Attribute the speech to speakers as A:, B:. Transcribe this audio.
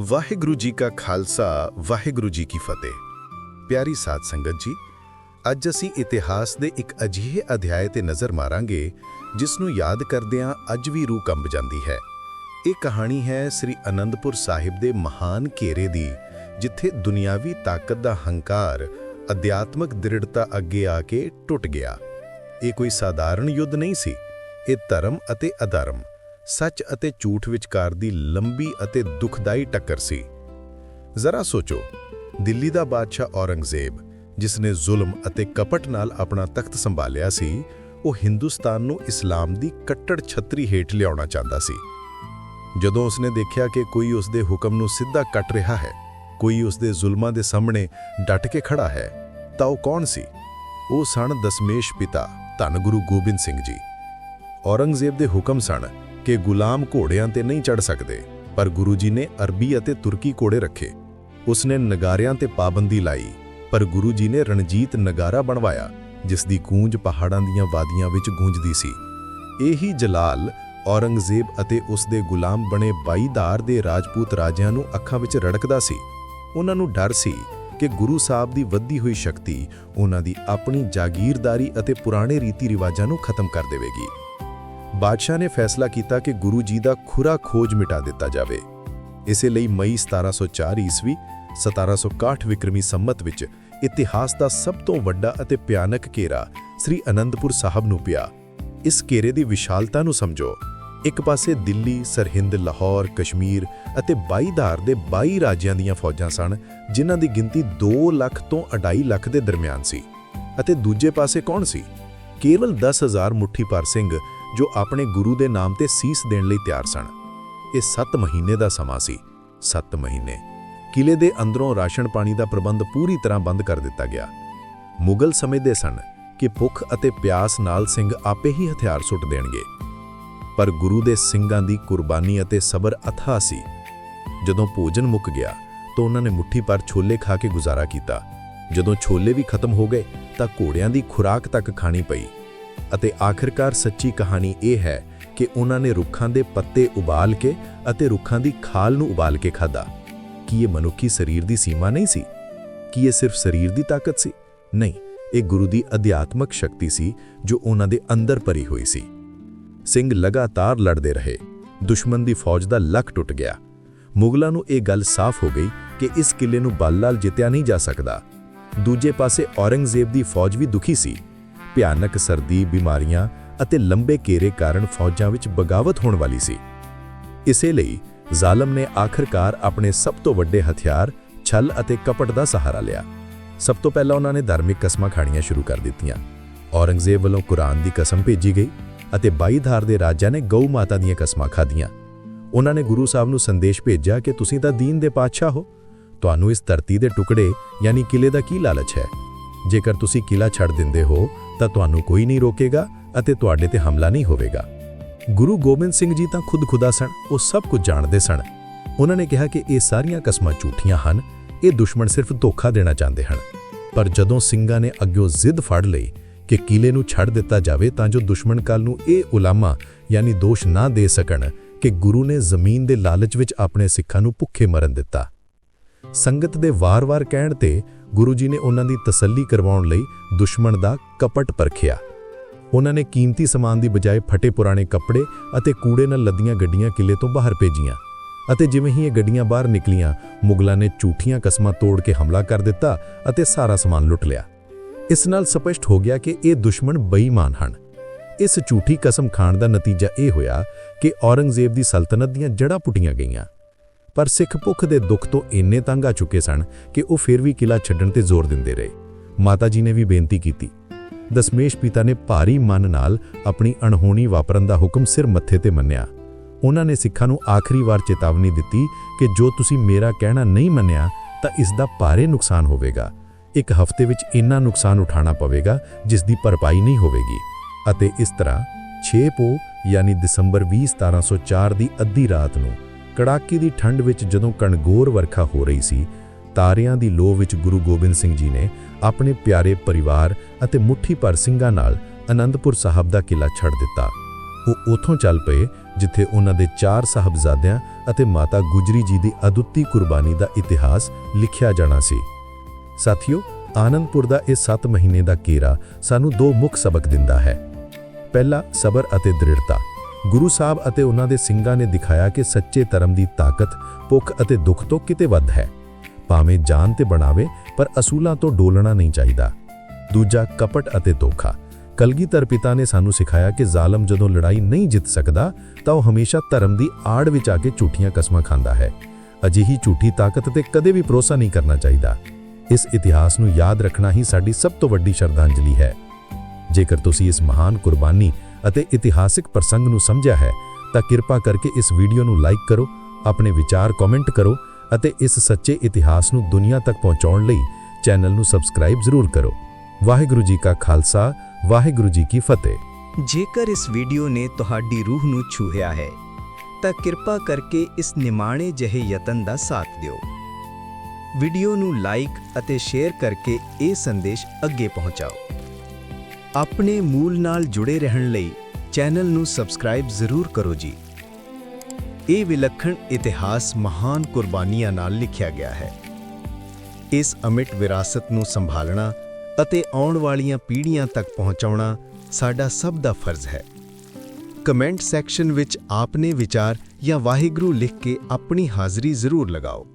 A: ਵਾਹਿਗੁਰੂ ਜੀ ਕਾ ਖਾਲਸਾ, ਵਾਹਿਗੁਰੂ ਜੀ ਕੀ ਫਤਿਹ। ਪਿਆਰੀ ਸਾਧ ਸੰਗਤ ਜੀ, ਅੱਜ ਅਸੀਂ ਇਤਿਹਾਸ ਦੇ ਇੱਕ ਅਜਿਹੇ ਅਧਿਆਇ ਤੇ ਨਜ਼ਰ ਮਾਰਾਂਗੇ, ਜਿਸ ਨੂੰ ਯਾਦ ਕਰਦਿਆਂ ਅੱਜ ਵੀ ਰੂਹ ਕੰਬ ਜਾਂਦੀ ਹੈ। ਇਹ ਕਹਾਣੀ ਹੈ ਸ੍ਰੀ ਅਨੰਦਪੁਰ ਸਾਹਿਬ ਦੇ ਮਹਾਨ ਘੇਰੇ ਦੀ, ਜਿੱਥੇ ਦੁਨਿਆਵੀ ਤਾਕਤ ਦਾ ਹੰਕਾਰ, ਅਧਿਆਤਮਕ ਦ੍ਰਿੜਤਾ ਅੱਗੇ ਆ ਕੇ ਟੁੱਟ ਗਿਆ। ਇਹ ਕੋਈ ਸਾਧਾਰਨ ਯੁੱਧ ਨਹੀਂ ਸੀ, ਇਹ ਧਰਮ ਅਤੇ ਅਧਰਮ। ਸੱਚ ਅਤੇ ਝੂਠ ਵਿਚਕਾਰ ਦੀ ਲੰਬੀ ਅਤੇ ਦੁਖਦਾਈ ਟੱਕਰ ਸੀ। ਜ਼ਰਾ ਸੋਚੋ, ਦਿੱਲੀ ਦਾ ਬਾਦਸ਼ਾਹ ਔਰੰਗਜ਼ੇਬ ਜਿਸ ਨੇ ਜ਼ੁਲਮ ਅਤੇ ਕਪਟ ਨਾਲ ਆਪਣਾ ਤਖਤ ਸੰਭਾਲਿਆ ਸੀ, ਉਹ ਹਿੰਦੁਸਤਾਨ ਨੂੰ ਇਸਲਾਮ ਦੀ ਕੱਟੜ ਛਤਰੀ ਹੇਠ ਲਿਆਉਣਾ ਚਾਹੁੰਦਾ ਸੀ। ਜਦੋਂ ਉਸਨੇ ਦੇਖਿਆ ਕਿ ਕੋਈ ਉਸਦੇ ਹੁਕਮ ਨੂੰ ਸਿੱਧਾ ਕੱਟ ਰਿਹਾ ਹੈ, ਕੋਈ ਉਸਦੇ ਜ਼ੁਲਮਾਂ ਦੇ ਸਾਹਮਣੇ ਡਟ ਕੇ ਖੜਾ ਹੈ, ਤਾਂ ਉਹ ਕੌਣ ਸੀ? ਉਹ ਸਨ ਦਸਮੇਸ਼ ਪਿਤਾ ਧੰਨ ਗੁਰੂ ਗੋਬਿੰਦ ਸਿੰਘ ਜੀ। ਔਰੰਗਜ਼ੇਬ ਦੇ ਹੁਕਮ ਸਨ ਕਿ ਗੁਲਾਮ ਘੋੜਿਆਂ ਤੇ ਨਹੀਂ ਚੜ ਸਕਦੇ, ਪਰ ਗੁਰੂ ਜੀ ਨੇ ਅਰਬੀ ਅਤੇ ਤੁਰਕੀ ਘੋੜੇ ਰੱਖੇ। ਉਸਨੇ ਨਗਾਰਿਆਂ ਤੇ ਪਾਬੰਦੀ ਲਾਈ, ਪਰ ਗੁਰੂ ਜੀ ਨੇ ਰਣਜੀਤ ਨਗਾਰਾ ਬਣਵਾਇਆ, ਜਿਸ ਦੀ ਗੂੰਜ ਪਹਾੜਾਂ ਦੀਆਂ ਵਾਦੀਆਂ ਵਿੱਚ ਗੂੰਜਦੀ ਸੀ। ਇਹੀ ਜਲਾਲ ਔਰੰਗਜ਼ੇਬ ਅਤੇ ਉਸ ਦੇ ਗੁਲਾਮ ਬਣੇ ਬਾਈਦਾਰ ਦੇ ਰਾਜਪੂਤ ਰਾਜਿਆਂ ਨੂੰ ਅੱਖਾਂ ਵਿੱਚ ਰੜਕਦਾ ਸੀ। ਉਹਨਾਂ ਨੂੰ ਡਰ ਸੀ ਕਿ ਗੁਰੂ ਸਾਹਿਬ ਦੀ ਵੱਧੀ ਹੋਈ ਸ਼ਕਤੀ ਉਹਨਾਂ ਦੀ ਆਪਣੀ ਜਾਗੀਰਦਾਰੀ ਅਤੇ ਪੁਰਾਣੇ ਰੀਤੀ ਰਿਵਾਜਾਂ ਨੂੰ ਖਤਮ ਕਰ ਦੇਵੇਗੀ। ਬਾਦਸ਼ਾਹ ਨੇ ਫੈਸਲਾ ਕੀਤਾ ਕਿ ਗੁਰੂ ਜੀ ਦਾ ਖੁਰਾ ਖੋਜ ਮਿਟਾ ਦਿੱਤਾ ਜਾਵੇ। ਇਸੇ ਲਈ ਮਈ 1704 ਈਸਵੀ 1761 ਵਿਕਰਮੀ ਸੰਮਤ ਵਿੱਚ ਇਤਿਹਾਸ ਦਾ ਸਭ ਤੋਂ ਵੱਡਾ ਅਤੇ ਭਿਆਨਕ ਘੇਰਾ ਸ੍ਰੀ ਅਨੰਦਪੁਰ ਸਾਹਿਬ ਨੂੰ ਪਿਆ। ਇਸ ਘੇਰੇ ਦੀ ਵਿਸ਼ਾਲਤਾ ਨੂੰ ਸਮਝੋ। ਇੱਕ ਪਾਸੇ ਦਿੱਲੀ, ਸਰਹਿੰਦ, ਲਾਹੌਰ, ਕਸ਼ਮੀਰ ਅਤੇ 22 ਧਾਰ ਦੇ 22 ਰਾਜਿਆਂ ਦੀਆਂ ਫੌਜਾਂ ਸਨ, ਜਿਨ੍ਹਾਂ ਦੀ ਗਿਣਤੀ 2 ਲੱਖ ਤੋਂ 2.5 ਲੱਖ ਦੇ ਦਰਮਿਆਨ ਸੀ। ਅਤੇ ਦੂਜੇ ਪਾਸੇ ਕੌਣ ਸੀ? ਕੇਵਲ 10000 ਮੁੱਠੀਪਾਰ ਸਿੰਘ ਜੋ ਆਪਣੇ ਗੁਰੂ ਦੇ ਨਾਮ ਤੇ ਸੀਸ ਦੇਣ ਲਈ ਤਿਆਰ ਸਨ। ਇਹ 7 ਮਹੀਨੇ ਦਾ ਸਮਾਂ ਸੀ। 7 ਮਹੀਨੇ। ਕਿਲੇ ਦੇ ਅੰਦਰੋਂ ਰਾਸ਼ਨ ਪਾਣੀ ਦਾ ਪ੍ਰਬੰਧ ਪੂਰੀ ਤਰ੍ਹਾਂ ਬੰਦ ਕਰ ਦਿੱਤਾ ਗਿਆ। ਮੁਗਲ ਸਮਝਦੇ ਸਨ ਕਿ ਭੁੱਖ ਅਤੇ ਪਿਆਸ ਨਾਲ ਸਿੰਘ ਆਪੇ ਹੀ ਹਥਿਆਰ ਸੁੱਟ ਦੇਣਗੇ। ਪਰ ਗੁਰੂ ਦੇ ਸਿੰਘਾਂ ਦੀ ਕੁਰਬਾਨੀ ਅਤੇ ਸਬਰ ਅਥਾਹ ਸੀ। ਜਦੋਂ ਭੋਜਨ ਮੁੱਕ ਗਿਆ, ਤਾਂ ਉਹਨਾਂ ਨੇ ਮੁੱਠੀ ਪਰ ਛੋਲੇ ਖਾ ਕੇ ਗੁਜ਼ਾਰਾ ਕੀਤਾ। ਜਦੋਂ ਛੋਲੇ ਵੀ ਖਤਮ ਹੋ ਗਏ, ਤਾਂ ਘੋੜਿਆਂ ਦੀ ਖੁਰਾਕ ਤੱਕ ਖਾਣੀ ਪਈ। ਅਤੇ ਆਖਿਰਕਾਰ ਸੱਚੀ ਕਹਾਣੀ ਇਹ ਹੈ ਕਿ ਉਹਨਾਂ ਨੇ ਰੁੱਖਾਂ ਦੇ ਪੱਤੇ ਉਬਾਲ ਕੇ ਅਤੇ ਰੁੱਖਾਂ ਦੀ ਖਾਲ ਨੂੰ ਉਬਾਲ ਕੇ ਖਾਧਾ। ਕੀ ਇਹ ਮਨੁੱਖੀ ਸਰੀਰ ਦੀ ਸੀਮਾ ਨਹੀਂ ਸੀ? ਕੀ ਇਹ ਸਿਰਫ ਸਰੀਰ ਦੀ ਤਾਕਤ ਸੀ? ਨਹੀਂ, ਇਹ ਗੁਰੂ ਦੀ ਅਧਿਆਤਮਕ ਸ਼ਕਤੀ ਸੀ ਜੋ ਉਹਨਾਂ ਦੇ ਅੰਦਰ ਭਰੀ ਹੋਈ ਸੀ। ਸਿੰਘ ਲਗਾਤਾਰ ਲੜਦੇ ਰਹੇ। ਦੁਸ਼ਮਣ ਦੀ ਫੌਜ ਦਾ ਲੱਕ ਟੁੱਟ ਗਿਆ। ਮੁਗਲਾਂ ਨੂੰ ਇਹ ਗੱਲ ਸਾਫ਼ ਹੋ ਗਈ ਕਿ ਇਸ ਕਿਲੇ ਨੂੰ ਬਲ ਨਾਲ ਜਿੱਤਿਆ ਨਹੀਂ ਜਾ ਸਕਦਾ। ਦੂਜੇ ਪਾਸੇ ਔਰੰਗਜ਼ੇਬ ਦੀ ਫੌਜ ਵੀ ਦੁਖੀ ਸੀ। ਭਿਆਨਕ ਸਰਦੀ, ਬਿਮਾਰੀਆਂ ਅਤੇ ਲੰਬੇ ਕੇਰੇ ਕਾਰਨ ਫੌਜਾਂ ਵਿੱਚ ਬਗਾਵਤ ਹੋਣ ਵਾਲੀ ਸੀ। ਇਸੇ ਲਈ ਜ਼ਾਲਮ ਨੇ ਆਖਰਕਾਰ ਆਪਣੇ ਸਭ ਤੋਂ ਵੱਡੇ ਹਥਿਆਰ, ਛਲ ਅਤੇ ਕਪਟ ਦਾ ਸਹਾਰਾ ਲਿਆ। ਸਭ ਤੋਂ ਪਹਿਲਾਂ ਉਹਨਾਂ ਨੇ ਧਾਰਮਿਕ ਕਸਮਾਂ ਖਾਣੀਆਂ ਸ਼ੁਰੂ ਕਰ ਦਿੱਤੀਆਂ। ਔਰੰਗਜ਼ੇਬ ਵੱਲੋਂ ਕੁਰਾਨ ਦੀ ਕਸਮ ਭੇਜੀ ਗਈ ਅਤੇ ਬਾਈ ਧਾਰ ਦੇ ਰਾਜਾ ਨੇ ਗਊ ਮਾਤਾ ਦੀਆਂ ਕਸਮਾਂ ਖਾਧੀਆਂ। ਉਹਨਾਂ ਨੇ ਗੁਰੂ ਸਾਹਿਬ ਨੂੰ ਸੰਦੇਸ਼ ਭੇਜਿਆ ਕਿ ਤੁਸੀਂ ਤਾਂ ਦੀਨ ਦੇ ਪਾਤਸ਼ਾਹ ਹੋ। ਤੁਹਾਨੂੰ ਇਸ ਧਰਤੀ ਦੇ ਟੁਕੜੇ, ਯਾਨੀ ਕਿਲੇ ਦਾ ਕੀ ਲਾਲਚ ਹੈ? ਜੇਕਰ ਤੁਸੀਂ ਕਿਲਾ ਛੱਡ ਦਿੰਦੇ ਹੋ, ਤਾਂ ਤੁਹਾਨੂੰ ਕੋਈ ਨਹੀਂ ਰੋਕੇਗਾ ਅਤੇ ਤੁਹਾਡੇ ਤੇ ਹਮਲਾ ਨਹੀਂ ਹੋਵੇਗਾ। ਗੁਰੂ ਗੋਬਿੰਦ ਸਿੰਘ ਜੀ ਤਾਂ ਖੁਦ ਖੁਦਾ ਸਨ, ਉਹ ਸਭ ਕੁਝ ਜਾਣਦੇ ਸਨ। ਉਹਨਾਂ ਨੇ ਕਿਹਾ ਕਿ ਇਹ ਸਾਰੀਆਂ ਕਸਮਾਂ ਝੂਠੀਆਂ ਹਨ, ਇਹ ਦੁਸ਼ਮਣ ਸਿਰਫ ਧੋਖਾ ਦੇਣਾ ਚਾਹੁੰਦੇ ਹਨ। ਪਰ ਜਦੋਂ ਸਿੰਘਾਂ ਨੇ ਅੱਗਿਓਂ ਜ਼ਿੱਦ ਫੜ ਲਈ ਕਿ ਕਿਲੇ ਨੂੰ ਛੱਡ ਦਿੱਤਾ ਜਾਵੇ, ਤਾਂ ਜੋ ਦੁਸ਼ਮਣ ਕੱਲ ਨੂੰ ਇਹ ਉਲਾਮਾ, ਯਾਨੀ ਦੋਸ਼ ਨਾ ਦੇ ਸਕਣ ਕਿ ਗੁਰੂ ਨੇ ਜ਼ਮੀਨ ਦੇ ਲਾਲਚ ਵਿੱਚ ਆਪਣੇ ਸਿੱਖਾਂ ਨੂੰ ਭੁੱਖੇ ਮਰਨ ਦਿੱਤਾ। ਸੰਗਤ ਦੇ ਵਾਰ-ਵਾਰ ਕਹਿਣ ਤੇ ਗੁਰੂ ਜੀ ਨੇ ਉਹਨਾਂ ਦੀ ਤਸੱਲੀ ਕਰਵਾਉਣ ਲਈ ਦੁਸ਼ਮਣ ਦਾ ਕਪਟ ਪਰਖਿਆ। ਉਹਨਾਂ ਨੇ ਕੀਮਤੀ ਸਮਾਨ ਦੀ ਬਜਾਏ ਫਟੇ ਪੁਰਾਣੇ ਕੱਪੜੇ ਅਤੇ ਕੂੜੇ ਨਾਲ ਲੱਦੀਆਂ ਗੱਡੀਆਂ ਕਿਲੇ ਤੋਂ ਬਾਹਰ ਭੇਜੀਆਂ ਅਤੇ ਜਿਵੇਂ ਹੀ ਇਹ ਗੱਡੀਆਂ ਬਾਹਰ ਨਿਕਲੀਆਂ, ਮੁਗਲਾਂ ਨੇ ਝੂਠੀਆਂ ਕਸਮਾਂ ਤੋੜ ਕੇ ਹਮਲਾ ਕਰ ਦਿੱਤਾ ਅਤੇ ਸਾਰਾ ਸਮਾਨ ਲੁੱਟ ਲਿਆ। ਇਸ ਨਾਲ ਸਪਸ਼ਟ ਹੋ ਗਿਆ ਕਿ ਇਹ ਦੁਸ਼ਮਣ ਬੇਈਮਾਨ ਹਨ। ਇਸ ਝੂਠੀ ਕਸਮ ਖਾਣ ਦਾ ਨਤੀਜਾ ਇਹ ਹੋਇਆ ਕਿ ਔਰੰਗਜ਼ੇਬ ਦੀ ਸਲਤਨਤ ਦੀਆਂ ਜੜ੍ਹਾਂ ਪੁੱਟੀਆਂ ਗਈਆਂ। ਪਰ ਸਿੱਖ ਭੁੱਖ ਦੇ ਦੁੱਖ ਤੋਂ ਇੰਨੇ ਤੰਗ ਆ ਚੁੱਕੇ ਸਨ ਕਿ ਉਹ ਫਿਰ ਵੀ ਕਿਲਾ ਛੱਡਣ ਤੇ ਜ਼ੋਰ ਦਿੰਦੇ ਰਹੇ। ਮਾਤਾ ਜੀ ਨੇ ਵੀ ਬੇਨਤੀ ਕੀਤੀ। ਦਸਮੇਸ਼ ਪਿਤਾ ਨੇ ਭਾਰੀ ਮਨ ਨਾਲ ਆਪਣੀ ਅਣਹੋਣੀ ਵਾਪਰਨ ਦਾ ਹੁਕਮ ਸਿਰ ਮੱਥੇ ਤੇ ਮੰਨਿਆ। ਉਹਨਾਂ ਨੇ ਸਿੱਖਾਂ ਨੂੰ ਆਖਰੀ ਵਾਰ ਚੇਤਾਵਨੀ ਦਿੱਤੀ ਕਿ ਜੋ ਤੁਸੀਂ ਮੇਰਾ ਕਹਿਣਾ ਨਹੀਂ ਮੰਨਿਆ, ਤਾਂ ਇਸ ਦਾ ਭਾਰੇ ਨੁਕਸਾਨ ਹੋਵੇਗਾ। ਇੱਕ ਹਫ਼ਤੇ ਵਿੱਚ ਇੰਨਾ ਨੁਕਸਾਨ ਉਠਾਉਣਾ ਪਵੇਗਾ, ਜਿਸ ਦੀ ਭਰਪਾਈ ਨਹੀਂ ਹੋਵੇਗੀ। ਅਤੇ ਇਸ ਤਰ੍ਹਾਂ 6 ਪੋ ਯਾਨੀ ਦਸੰਬਰ 20 1704 ਦੀ ਅੱਧੀ ਰਾਤ ਨੂੰ ਕੜਾਕੀ ਦੀ ਠੰਡ ਵਿੱਚ ਜਦੋਂ ਕਣਗੋਰ ਵਰਖਾ ਹੋ ਰਹੀ ਸੀ, ਤਾਰਿਆਂ ਦੀ ਲੋ ਵਿੱਚ ਗੁਰੂ ਗੋਬਿੰਦ ਸਿੰਘ ਜੀ ਨੇ ਆਪਣੇ ਪਿਆਰੇ ਪਰਿਵਾਰ ਅਤੇ ਮੁੱਠੀ ਭਰ ਸਿੰਘਾਂ ਨਾਲ ਅਨੰਦਪੁਰ ਸਾਹਿਬ ਦਾ ਕਿਲਾ ਛੱਡ ਦਿੱਤਾ। ਉਹ ਉਥੋਂ ਚੱਲ ਪਏ, ਜਿੱਥੇ ਉਹਨਾਂ ਦੇ ਚਾਰ ਸਾਹਿਬਜ਼ਾਦਿਆਂ ਅਤੇ ਮਾਤਾ ਗੁਜਰੀ ਜੀ ਦੀ ਅਦੁੱਤੀ ਕੁਰਬਾਨੀ ਦਾ ਇਤਿਹਾਸ ਲਿਖਿਆ ਜਾਣਾ ਸੀ। ਸਾਥੀਓ, ਆਨੰਦਪੁਰ ਦਾ ਇਹ 7 ਮਹੀਨੇ ਦਾ ਕੀਰਾ ਸਾਨੂੰ ਦੋ ਮੁੱਖ ਸਬਕ ਦਿੰਦਾ ਹੈ। ਪਹਿਲਾ, ਸਬਰ ਅਤੇ ਦ੍ਰਿੜਤਾ। ਗੁਰੂ ਸਾਹਿਬ ਅਤੇ ਉਹਨਾਂ ਦੇ ਸਿੰਘਾਂ ਨੇ ਦਿਖਾਇਆ ਕਿ ਸੱਚੇ ਧਰਮ ਦੀ ਤਾਕਤ ਭੁੱਖ ਅਤੇ ਦੁੱਖ ਤੋਂ ਕਿਤੇ ਵੱਧ ਹੈ। ਭਾਵੇਂ ਜਾਨ ਤੇ ਬਣਾਵੇ, ਪਰ ਅਸੂਲਾਂ ਤੋਂ ਡੋਲਣਾ ਨਹੀਂ ਚਾਹੀਦਾ। ਦੂਜਾ, ਕਪਟ ਅਤੇ ਧੋਖਾ। ਕਲਗੀਧਰ ਪਿਤਾ ਨੇ ਸਾਨੂੰ ਸਿਖਾਇਆ ਕਿ ਜ਼ਾਲਮ ਜਦੋਂ ਲੜਾਈ ਨਹੀਂ ਜਿੱਤ ਸਕਦਾ, ਤਾਂ ਉਹ ਹਮੇਸ਼ਾ ਧਰਮ ਦੀ ਆੜ ਵਿੱਚ ਆ ਕੇ ਝੂਠੀਆਂ ਕਸਮਾਂ ਖਾਂਦਾ ਹੈ। ਅਜਿਹੀ ਝੂਠੀ ਤਾਕਤ ਤੇ ਕਦੇ ਵੀ ਭਰੋਸਾ ਨਹੀਂ ਕਰਨਾ ਚਾਹੀਦਾ। ਇਸ ਇਤਿਹਾਸ ਨੂੰ ਯਾਦ ਰੱਖਣਾ ਹੀ ਸਾਡੀ ਸਭ ਤੋਂ ਵੱਡੀ ਸ਼ਰਧਾਂਜਲੀ ਹੈ। ਜੇਕਰ ਤੁਸੀਂ ਇਸ ਮਹਾਨ ਕੁਰਬਾਨੀ ਅਤੇ ਇਤਿਹਾਸਿਕ ਪ੍ਰਸੰਗ ਨੂੰ ਸਮਝਿਆ ਹੈ, ਤਾਂ ਕਿਰਪਾ ਕਰਕੇ ਇਸ ਵੀਡੀਓ ਨੂੰ ਲਾਈਕ ਕਰੋ, ਆਪਣੇ ਵਿਚਾਰ ਕਮੈਂਟ ਕਰੋ ਅਤੇ ਇਸ ਸੱਚੇ ਇਤਿਹਾਸ ਨੂੰ ਦੁਨੀਆ ਤੱਕ ਪਹੁੰਚਾਉਣ ਲਈ ਚੈਨਲ ਨੂੰ ਸਬਸਕ੍ਰਾਈਬ ਜ਼ਰੂਰ ਕਰੋ। ਵਾਹਿਗੁਰੂ ਜੀ ਕਾ ਖਾਲਸਾ, ਵਾਹਿਗੁਰੂ ਜੀ ਕੀ ਫਤਿਹ।
B: ਜੇਕਰ ਇਸ ਵੀਡੀਓ ਨੇ ਤੁਹਾਡੀ ਰੂਹ ਨੂੰ ਛੂਹਿਆ ਹੈ, ਤਾਂ ਕਿਰਪਾ ਕਰਕੇ ਇਸ ਨਿਮਾਣੇ ਜਿਹੇ ਯਤਨ ਦਾ ਸਾਥ ਦਿਓ। ਵੀਡੀਓ ਨੂੰ ਲਾਈਕ ਅਤੇ ਸ਼ੇਅਰ ਕਰਕੇ ਇਹ ਸੰਦੇਸ਼ ਅੱਗੇ ਪਹੁੰਚਾਓ। ਆਪਣੇ ਮੂਲ ਨਾਲ ਜੁੜੇ ਰਹਿਣ ਲਈ ਚੈਨਲ ਨੂੰ ਸਬਸਕ੍ਰਾਈਬ ਜ਼ਰੂਰ ਕਰੋ ਜੀ। ਇਹ ਵਿਲੱਖਣ ਇਤਿਹਾਸ ਮਹਾਨ ਕੁਰਬਾਨੀਆਂ ਨਾਲ ਲਿਖਿਆ ਗਿਆ ਹੈ। ਇਸ ਅਮਿਟ ਵਿਰਾਸਤ ਨੂੰ ਸੰਭਾਲਣਾ ਅਤੇ ਆਉਣ ਵਾਲੀਆਂ ਪੀੜ੍ਹੀਆਂ ਤੱਕ ਪਹੁੰਚਾਉਣਾ ਸਾਡਾ ਸਭ ਦਾ ਫਰਜ਼ ਹੈ। ਕਮੈਂਟ ਸੈਕਸ਼ਨ ਵਿੱਚ ਆਪਨੇ ਵਿਚਾਰ ਜਾਂ ਵਾਹਿਗੁਰੂ ਲਿਖ ਕੇ ਆਪਣੀ ਹਾਜ਼ਰੀ ਜ਼ਰੂਰ ਲਗਾਓ।